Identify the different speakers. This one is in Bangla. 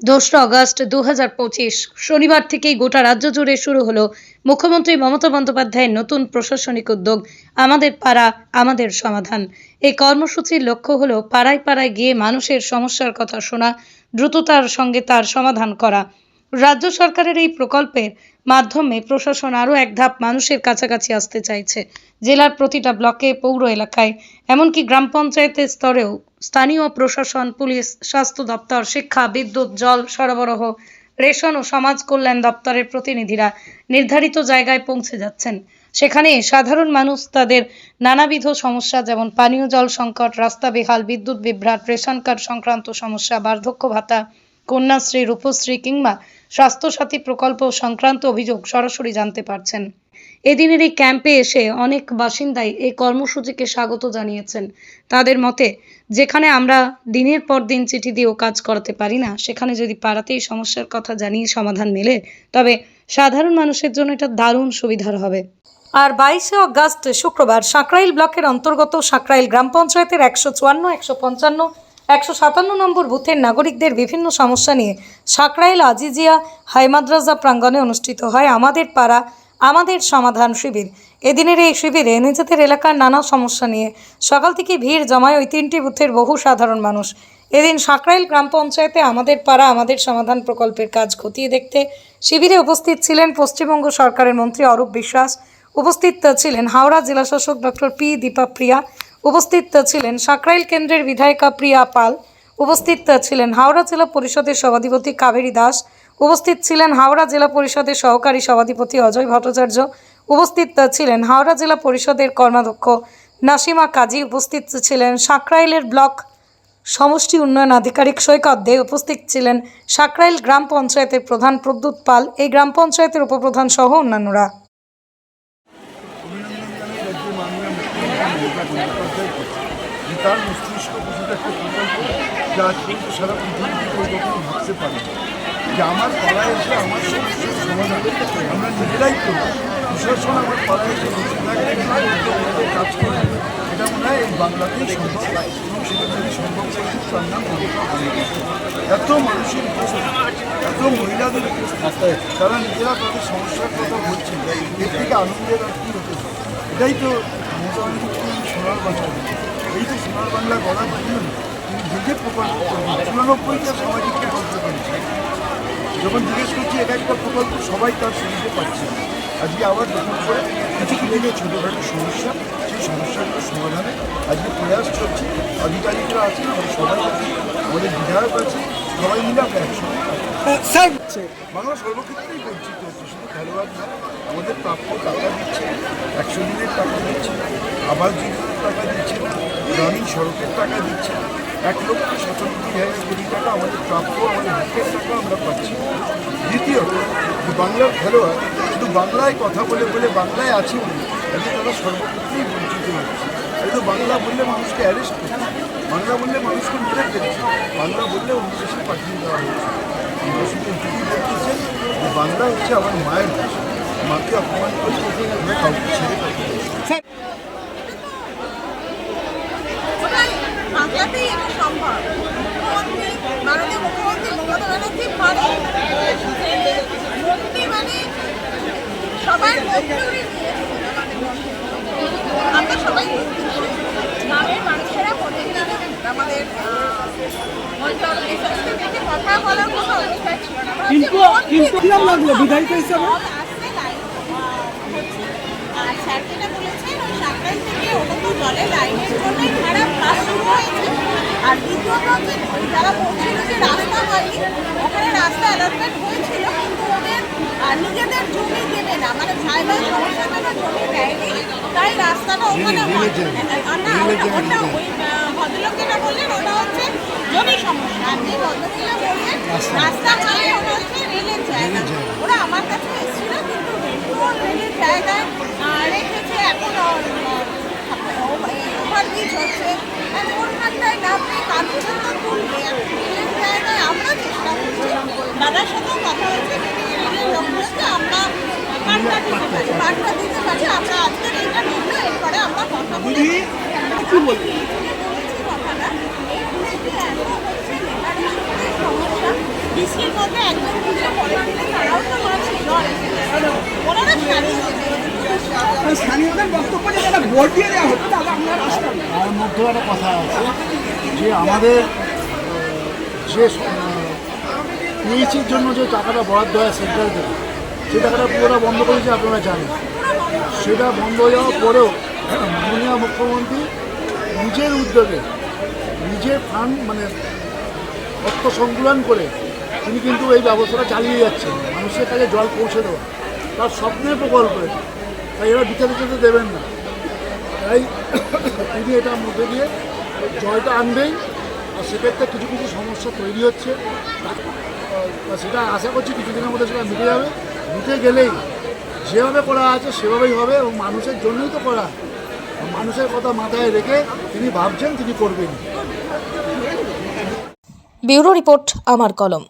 Speaker 1: দোসরা আগস্ট দু শনিবার থেকেই গোটা রাজ্য জুড়ে শুরু হলো মুখ্যমন্ত্রী মমতা বন্দ্যোপাধ্যায়ের নতুন প্রশাসনিক উদ্যোগ, আমাদের পাড়া, আমাদের সমাধান। এই কর্মসূচির লক্ষ্য হলো পাড়ায় পাড়ায় গিয়ে মানুষের সমস্যার কথা শোনা, দ্রুততার সঙ্গে তার সমাধান করা। রাজ্য সরকারের এই প্রকল্পের মাধ্যমে প্রশাসন আরও এক ধাপ মানুষের কাছাকাছি আসতে চাইছে, জেলার প্রতিটা ব্লকে, পৌর এলাকায়। এমনকি গ্রাম পঞ্চায়েতের স্তরেও স্থানীয় প্রশাসন, পুলিশ, স্বাস্থ্য দপ্তর, শিক্ষা, বিদ্যুৎ, জল সরবরাহ, রেশন ও সমাজ কল্যাণ দপ্তরের প্রতিনিধিরা নির্ধারিত জায়গায় পৌঁছে যাচ্ছেন। সেখানে সাধারণ মানুষ তাদের নানাবিধ সমস্যা যেমন পানীয় জল সংকট, রাস্তা বেহাল, বিদ্যুৎ বিভ্রাট, রেশন কার্ড সংক্রান্ত সমস্যা, বার্ধক্য ভাতা, কন্যাশ্রী, রূপশ্রী কিংবা স্বাস্থ্যসাথী প্রকল্প সংক্রান্ত অভিযোগ সরাসরি জানতে পারছেন। এদিনের এই ক্যাম্পে এসে অনেক বাসিন্দাই এই কর্মসূচিকে স্বাগত জানিয়েছেন। তাদের মতে, যেখানে আমরা দিনের পর দিন চিঠি দিয়েও কাজ করাতে পারি না, সেখানে যদি পাড়াতেই সমস্যার কথা জানিয়ে সমাধান মেলে, তবে সাধারণ মানুষের জন্য এটা দারুণ সুবিধার হবে। আর বাইশে অগাস্ট, শুক্রবার সাঁকরাইল ব্লকের অন্তর্গত সাঁকরাইল গ্রাম পঞ্চায়েতের একশো চুয়ান্ন, একশো পঞ্চান্ন, একশো সাতান্ন নম্বর বুথের নাগরিকদের বিভিন্ন সমস্যা নিয়ে সাঁকরাইল আজিজিয়া হাইমাদ্রাজা প্রাঙ্গণে অনুষ্ঠিত হয় আমাদের পাড়া আমাদের সমাধান শিবির। এদিনের এই শিবিরে নিজেদের এলাকার নানা সমস্যা নিয়ে সকাল থেকে ভিড় জমায় ওই তিনটি বুথের বহু সাধারণ মানুষ। এদিন সাঁকরাইল গ্রাম পঞ্চায়েতে আমাদের পাড়া আমাদের সমাধান প্রকল্পের কাজ খতিয়ে দেখতে শিবিরে উপস্থিত ছিলেন পশ্চিমবঙ্গ সরকারের মন্ত্রী অরূপ বিশ্বাস, উপস্থিত ছিলেন হাওড়া জেলাশাসক ডক্টর পি দীপা প্রিয়া, উপস্থিত ছিলেন সাঁকরাইল কেন্দ্রের বিধায়িকা প্রিয়া পাল, উপস্থিত ছিলেন হাওড়া জেলা পরিষদের সভাধিপতি কাবেরী দাস উপস্থিত ছিলেন হাওড়া জেলা পরিষদের সহকারী সভাধিপতি অজয় ভট্টাচার্য। উপস্থিত ছিলেন হাওড়া জেলা পরিষদের কর্মাধ্যক্ষ নাসিমা কাজী। উপস্থিত ছিলেন সাঁকরাইলের ব্লক সমষ্টি উন্নয়ন আধিকারিক সৈকত দে। উপস্থিত ছিলেন সাঁকরাইল গ্রাম পঞ্চায়েতের প্রধান প্রদ্যুৎ পাল। এই গ্রাম পঞ্চায়েতের উপপ্রধান সহ অন্যান্যরা।
Speaker 2: সারা পৃথিবীতে ভাবতে পারে। যে আমার পাড়ায় এসে সমাধান আমরা নিজেরাই করি প্রশাসন আমার পাড়ায় এসে আমাদের কাজ করে। এটা মনে হয় এই বাংলাতেই সম্ভব। এবং সেটা সম্ভব এত মানুষের এত মহিলাদের তারা নিজেরা তাদের সমস্যার কথা বলছেন। এর থেকে আনন্দের আর কী হতে এটাই তো মমতা সোনার বাংলা। এই তো সোনার বাংলা গড়ার জন্য তিনি নিজে প্রকল্প করবেন। চুরানব্বইটা সামাজিক প্রকল্প করেছেন। যখন জিজ্ঞেস করছি এক একটা প্রকল্প সবাই তার সুবিধে পাচ্ছে না। আজকে আবার নতুন করে কিছু কিছু যে ছোটোখাটো সমস্যা সেই সমস্যাগুলো সমাধানে আজকে প্রয়াস চলছে আধিকারিকরা আছে আমাদের সবাই আছে আমাদের বিধায়ক আছে সবাই মিলে আমরা একসঙ্গে।
Speaker 3: স্যার
Speaker 2: বাংলা সর্বক্ষেত্রেই বঞ্চিত হচ্ছে শুধু খেলোয়াড় না আমাদের প্রাপ্য টাকা দিচ্ছে একশো দিনের টাকা দিচ্ছে আবাস যোজনার টাকা দিচ্ছে গ্রামীণ সড়কের টাকা দিচ্ছে এক লক্ষ সাতানব্বই হাজার কোটি টাকা আমাদের প্রাপ্য, আমাদের বুকের টাকা আমরা পাচ্ছি। দ্বিতীয়ত, যে বাংলার খেলোয়াড় শুধু বাংলায় কথা বলে বলে বাংলায় আছে বলে আজকে তারা সর্বক্ষেত্রেই বঞ্চিত হচ্ছে। কিন্তু বাংলা বললে মানুষকে অ্যারেস্ট করছে বাংলা বললে মানুষকে মেরে ফেলছে, বাংলা বললে অন্য দেশে পাঠিয়ে দেওয়া আমরা শুধু এটুকুই বলতেছেন যে বাংলা হচ্ছে আমার মায়ের ভাষা, মাকে অপমান করতে কাউকে ছেড়ে কথা বলি না।
Speaker 3: স্যার
Speaker 4: ওটাই বাংলাতেই এটা সম্ভব। মুখ্যমন্ত্রী মাননীয় মুখ্যমন্ত্রী মমতা ব্যানার্জি পারে। মন্ত্রী মানে সবার মন্ত্রী উনি আমরা সবাই গ্রামের মানুষেরা প্রতিদিন আমাদের মনিটর রিসার্চকে দেখে কথা বলার কোনো অবস্থায় ছিল না।
Speaker 3: কিন্তু কিন্তু কিরম লাগল? বিধায়িকা হিসাবে
Speaker 4: যেটা বলেছেন ওই থেকে ওটা তো জলের লাইনের জন্যই খারাপ কাজ শুরু হয়েছে আর দ্বিতীয়ত হচ্ছে যারা বলছিল যে রাস্তা হয়নি ওখানে রাস্তা অ্যালটমেন্ট হয়েছিল কিন্তু ওদের নিজেদের জমি দেবে না। মানে জায়গায় সমস্যার জন্য জমি দেয়নি তাই রাস্তাটা ওখানে না ওটা ওই ভদ্রলোক যেটা বললেন ওটা হচ্ছে জমি সমস্যা। আর যে ভদ্রমহিলা বললেন রাস্তা। হয় ওটা হচ্ছে রেলের জায়গা ওরা আমার কাছে এসেছিল কিন্তু রেলও রেলের জায়গায় আহ, রেখেছে এখন ওভারব্রিজ হচ্ছে আর ওখানটায় নামলে কাগজ তো তুলবে এখন রেলের জায়গায় আমরা চেষ্টা করছি দাদার সাথেও কথা হয়েছে যদি রেলের লোকগুলোকে আমরা বার্তা দিতে পারি বার্তা দিতে পারি আমরা আজকের এইটা নিল এরপরে আমরা কথা বলি
Speaker 3: কি
Speaker 4: হচ্ছে সমস্যা বৃষ্টির মধ্যে একদম পুজো পরের তারাও তো মানছে জল ওনারা
Speaker 5: স্থানীয়দের বক্তব্য যে তারা ভোট দিয়ে দেওয়া হতো তাহলে আপনার আসতাম না।
Speaker 3: মধ্যে একটা কথা আছে যে আমাদের যে পিএইচির জন্য যে টাকাটা বরাদ্দ হয় সেন্ট্রাল থেকে সেই টাকাটা পুরোটা বন্ধ করেছে আপনারা জানেন। সেটা বন্ধ হয়ে যাওয়ার পরেও মাননীয় মুখ্যমন্ত্রী নিজের উদ্যোগে, নিজের ফান্ড মানে অর্থ সংকুলন করে তিনি কিন্তু এই ব্যবস্থাটা চালিয়ে যাচ্ছেন। মানুষের কাছে জল পৌঁছে দেওয়া। তার স্বপ্নের প্রকল্প এটা। তাই এরা বিচার দিতে দেবেন না। তাই তিনি এটার মধ্যে দিয়ে জলটা আনবেই, আর সেক্ষেত্রে কিছু কিছু সমস্যা তৈরি হচ্ছে। সেটা আশা করছি কিছুদিনের মধ্যে সেটা মিটে যাবে। মিটে গেলেই যেভাবে করা আছে সেভাবেই হবে এবং মানুষের জন্যই তো করা। মানুষের কথা মাথায় রেখে তিনি ভাবছেন, তিনি করবেন।
Speaker 6: ব্যুরো রিপোর্ট, আমার কলম।